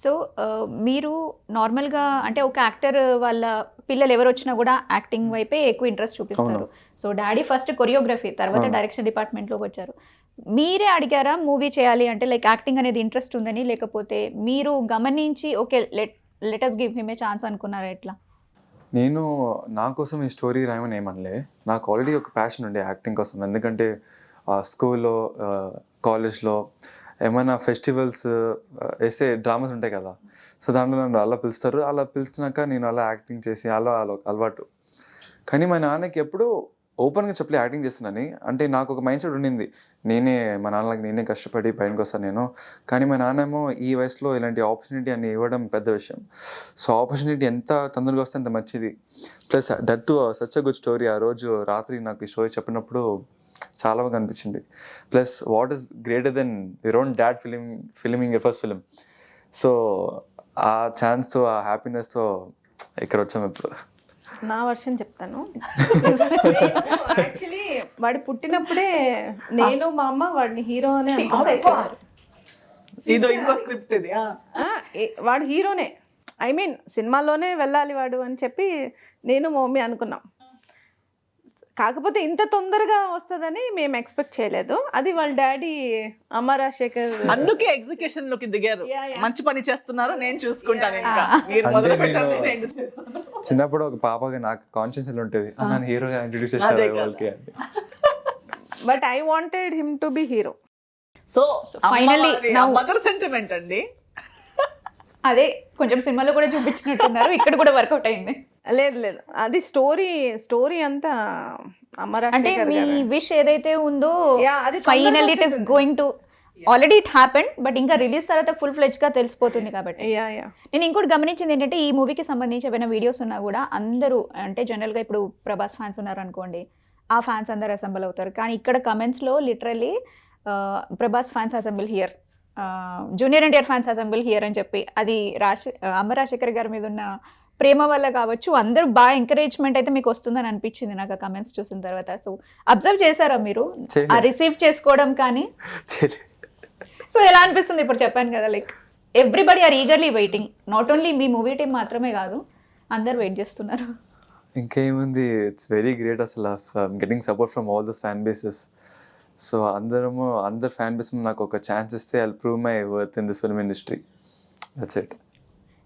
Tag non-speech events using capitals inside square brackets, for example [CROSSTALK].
So మీరు నార్మల్‌గా అంటే ఒక యాక్టర్ వాళ్ళ పిల్లలు ఎవరు వచ్చినా కూడా యాక్టింగ్ వైపే ఎక్కువ ఇంట్రెస్ట్ చూపిస్తారు. సో డాడీ ఫస్ట్ కొరియోగ్రఫీ తర్వాత. డైరెక్షన్ డిపార్ట్మెంట్‌లోకి వచ్చారు. మీరే అడిగారా మూవీ చేయాలి అంటే లైక్ యాక్టింగ్ అనేది ఇంట్రెస్ట్ ఉందని లేకపోతే మీరు గమనించి okay let let us give him a chance అనుకున్నారా ఎట్లా? నేను నా కోసం ఈ స్టోరీ రాయమని ఏమనలే నాకు ఆల్రెడీ ఒక ప్యాషన్ ఉండే యాక్టింగ్ కోసం ఎందుకంటే స్కూల్లో కాలేజ్లో ఏమైనా ఫెస్టివల్స్ వేసే డ్రామాస్ ఉంటాయి కదా. సో దాంట్లో నన్ను అలా పిలుస్తారు. అలా పిలిచినాక నేను అలా యాక్టింగ్ చేసి అలా అలవాటు. కానీ మా నాన్నకి ఎప్పుడు ఓపెన్గా చెప్పలే యాక్టింగ్ చేస్తున్నాను. అంటే నాకు ఒక మైండ్ సెట్ ఉండింది. నేనే మా నాన్నకి నేనే కష్టపడి పైనకి వస్తాను నేను. కానీ మా నాన్నేమో ఈ వయసులో ఇలాంటి ఆపర్చునిటీ అని ఇవ్వడం పెద్ద విషయం. సో ఆపర్చునిటీ ఎంత తొందరగా వస్తే అంత మంచిది. Plus that such a good story. ఆ రోజు రాత్రి నాకు ఈ స్టోరీ చెప్పినప్పుడు చాలా బాగా అనిపించింది. Plus what is greater than your own dad film filming your first film so ఆ ఛాన్స్తో ఆ హ్యాపీనెస్తో ఇక్కడ వచ్చాము ఇప్పుడు. నా వర్షన్ చెప్తాను. యాక్చువల్లీ వాడు పుట్టినప్పుడే నేను మా అమ్మ వాడిని హీరో అనే అనుకున్నాను. ఇదో ఇంకో స్క్రిప్ట్ ఇది వాడు హీరోనే ఐ మీన్ సినిమాలోనే వెళ్ళాలి వాడు అని చెప్పి నేను మా మమ్మీ అనుకున్నాం. కాకపోతే ఇంత తొందరగా వస్తుందని మేము ఎక్స్పెక్ట్ చేయలేదు. అది వాళ్ళ డాడీ అమ్మ రాజశేఖర్ అందుకే ఎగ్జిక్యూషన్లోకి దిగారు. మంచి పని చేస్తున్నారు నేను చూసుకుంటాను ఇంకా. [LAUGHS] మీరు మొదలు పెట్టండి నేను- నేను చేస్తాను. చిన్నప్పుడు ఒక పాపగా నాకు కాన్షియస్ ఉంటుంది? "ఆ, నన్ను హీరోగా ఇంట్రడ్యూస్ చేశారు కదా. వాళ్ళకి but I wanted him to be hero so finally, now- mother sentiment అండి? అదే కొంచెం సినిమాలో కూడా చూపించినట్టున్నారు. ఇక్కడ కూడా వర్కౌట్ అయింది. లేదు లేదు అది స్టోరీ స్టోరీ అంతా అమ్మ అంటే మీ. విష్ ఏదైతే ఉందో final it is. Going to already it happened but ఇంకా రిలీజ్ తర్వాత ఫుల్ ఫ్లెజ్గా తెలిసిపోతుంది కాబట్టి యా యా నేను ఇంకోటి గమనించింది ఏంటంటే ఈ మూవీకి సంబంధించి ఏమైనా వీడియోస్ ఉన్నా కూడా అందరూ అంటే జనరల్గా ఇప్పుడు ప్రభాస్ ఫ్యాన్స్ ఉన్నారు అనుకోండి ఆ ఫ్యాన్స్ అందరు అసెంబుల్ అవుతారు కానీ ఇక్కడ కమెంట్స్లో literally Prabhas fans assemble here junior NTR fans assemble here అని చెప్పి అది రాశ అమ్మ రాజశేఖర్ గారి మీద ఉన్న ప్రేమ వల్ల కావచ్చు అందరూ బాగా ఎంకరేజ్మెంట్ అయితే మీకు వస్తుందని అనిపించింది నాకు ఆ కమెంట్స్ చూసిన తర్వాత. సో అబ్జర్వ్ చేశారా మీరు? ఆ. రిసీవ్ చేసుకోవడం కానీ. సో ఎలా అనిపిస్తుంది ఇప్పుడు చెప్పాను కదా like everybody are eagerly waiting not only me movie team మాత్రమే కాదు అందరు వెయిట్ చేస్తున్నారు. ఇంకేముంది? ఇట్స్ వెరీ గ్రేట్ అసలు. Getting support from all those fan bases so అందరము అందరు ఫ్యాన్ బేస్ నాకు ఒక ఛాన్స్ ఇస్తే I prove my worth in this film industry that's it